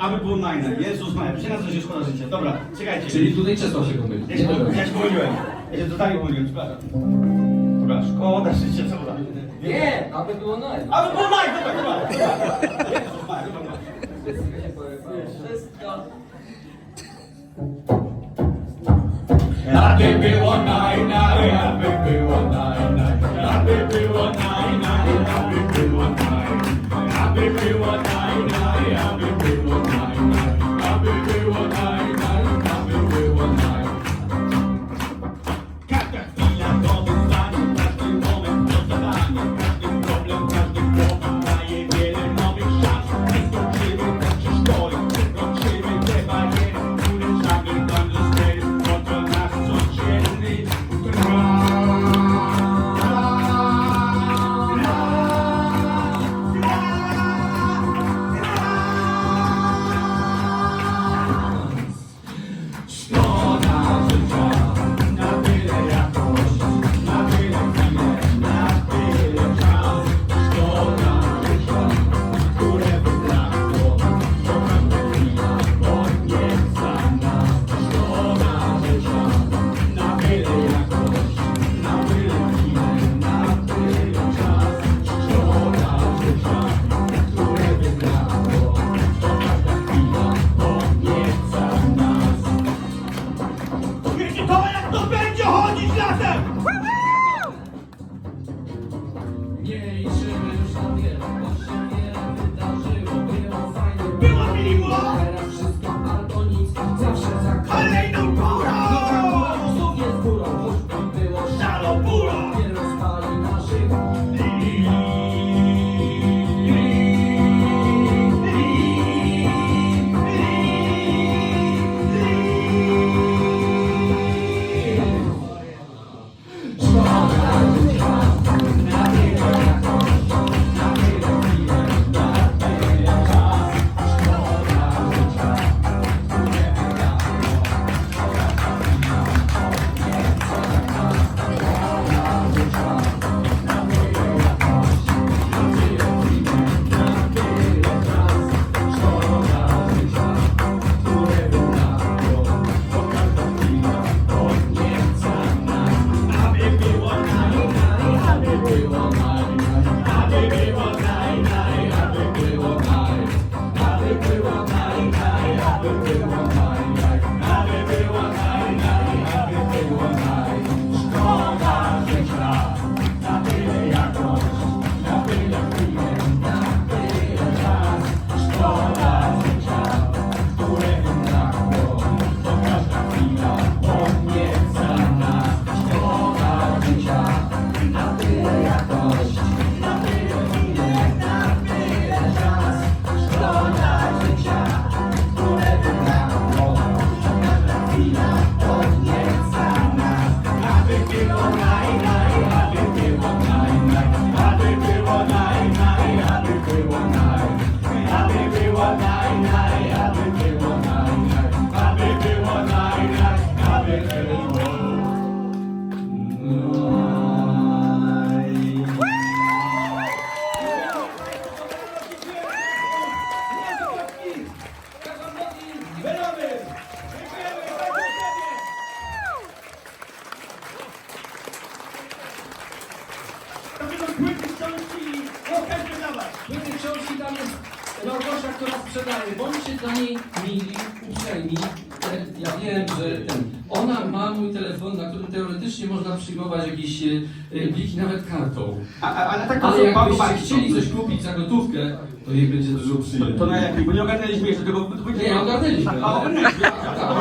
aby było najne. Jezus Maria, przecież na co się szkoda życia. Dobra, czekajcie. Czyli tutaj Czesław się pomylił. Ja się, ja pomyliłem. Ja się totalnie pomyliłem, przepraszam. Dobra, szkoda życia, co uda. Nie, aby było najne. Aby było najne, dobra, tak, dobra. Jezus Maria, dobra. Wszystko. Aby było najne. Thank. No chętnie dawać. My tej książki tam jest Małgosia, która sprzedaje. Bądźcie dla niej mili, uprzejmi. Ja wiem, że ten, ona ma mój telefon, na którym teoretycznie można przyjmować jakieś e, pliki nawet kartą. A, a, ale tak ale jakbyście chcieli coś kupić za gotówkę, to jej będzie dużo przyjemniej. To, to najlepiej, bo nie ogarnęliśmy jeszcze tego. Nie, ogarnęliśmy. A, ogarnęliśmy. Tak, tak.